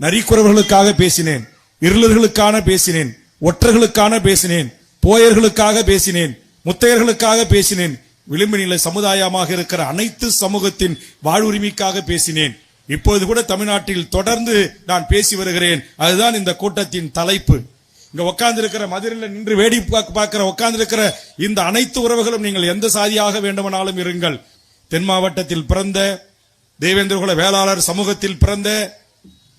நரிக்குறவர்களுக்காக பேசினேன் இருளர்களுக்கான பேசினேன் ஒற்றர்களுக்கான பேசினேன் போயர்களுக்காக பேசினேன் முத்தையர்களுக்காக பேசினேன் விளிம்பு நிலை சமுதாயமாக இருக்கிற அனைத்து சமூகத்தின் வாழ்வுரிமைக்காக பேசினேன். இப்போது கூட தமிழ்நாட்டில் தொடர்ந்து நான் பேசி வருகிறேன். அதுதான் இந்த கூட்டத்தின் தலைப்பு. இங்க உட்கார்ந்து இருக்கிற மதுரையில் நின்று வேடி பார்க்க- பார்க்கிற உட்கார்ந்து இருக்கிற இந்த அனைத்து உறவுகளும் நீங்கள் எந்த சாதியாக வேண்டுமானாலும் இருங்கள். தென் மாவட்டத்தில் பிறந்த தேவேந்திரகுல வேளாளர் சமூகத்தில் பிறந்த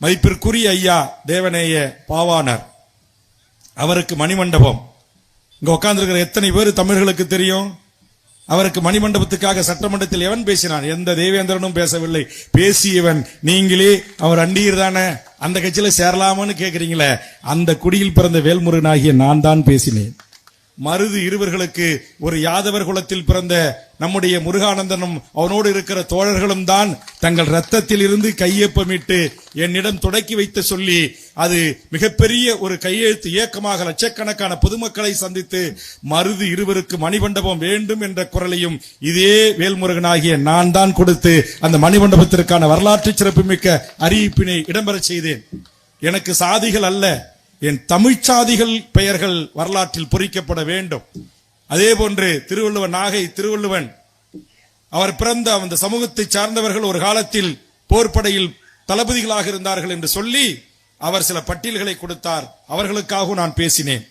மதிப்பிற்குரிய ஐயா தேவநேய பாவாணர். அவருக்கு மணிமண்டபம். இங்க உட்காந்துருக்கிற எத்தனை பேர் தமிழர்களுக்கு தெரியும்? அவருக்கு மணிமண்டபத்துக்காக சட்டமன்றத்தில் எவன் பேசினான்? எந்த தேவேந்திரனும் பேசவில்லை. பேசியவன் நீங்களே அவர் அண்டீர் தானே. அந்த கட்சியில சேரலாமான்னு கேக்குறீங்களே. அந்த குடியில் பிறந்த வேல்முருகனாகிய நான் தான் பேசினேன். மருது இருவர்களுக்கு ஒரு யாதவர் குலத்தில் பிறந்த நம்முடைய முருகானந்தனும் அவனோடு இருக்கிற தோழர்களும் தான் தங்கள் ரத்தத்தில் இருந்து கையொப்பமிட்டு என்னிடம் தொடக்கி வைத்து சொல்லி அது மிகப்பெரிய ஒரு கையெழுத்து இயக்கமாக லட்சக்கணக்கான பொதுமக்களை சந்தித்து மருது இருவருக்கு மணிமண்டபம் வேண்டும் என்ற குரலையும் இதே வேல்முருகனாகிய நான் தான் கொடுத்து அந்த மணிமண்டபத்திற்கான வரலாற்று சிறப்புமிக்க அறிவிப்பினை இடம்பெறச் செய்தேன். எனக்கு சாதிகள் அல்ல. என் தமிழ்ச்சாதிகள் பெயர்கள் வரலாற்றில் பொறிக்கப்பட வேண்டும். அதே போன்று திருவள்ளுவன் நாகை திருவள்ளுவன் அவர் பிறந்த அந்த சமூகத்தை சார்ந்தவர்கள் ஒரு காலத்தில் போர்ப்படையில் தளபதிகளாக இருந்தார்கள் என்று சொல்லி அவர் சில பட்டியல்களை கொடுத்தார். அவர்களுக்காகவும் நான் பேசினேன்.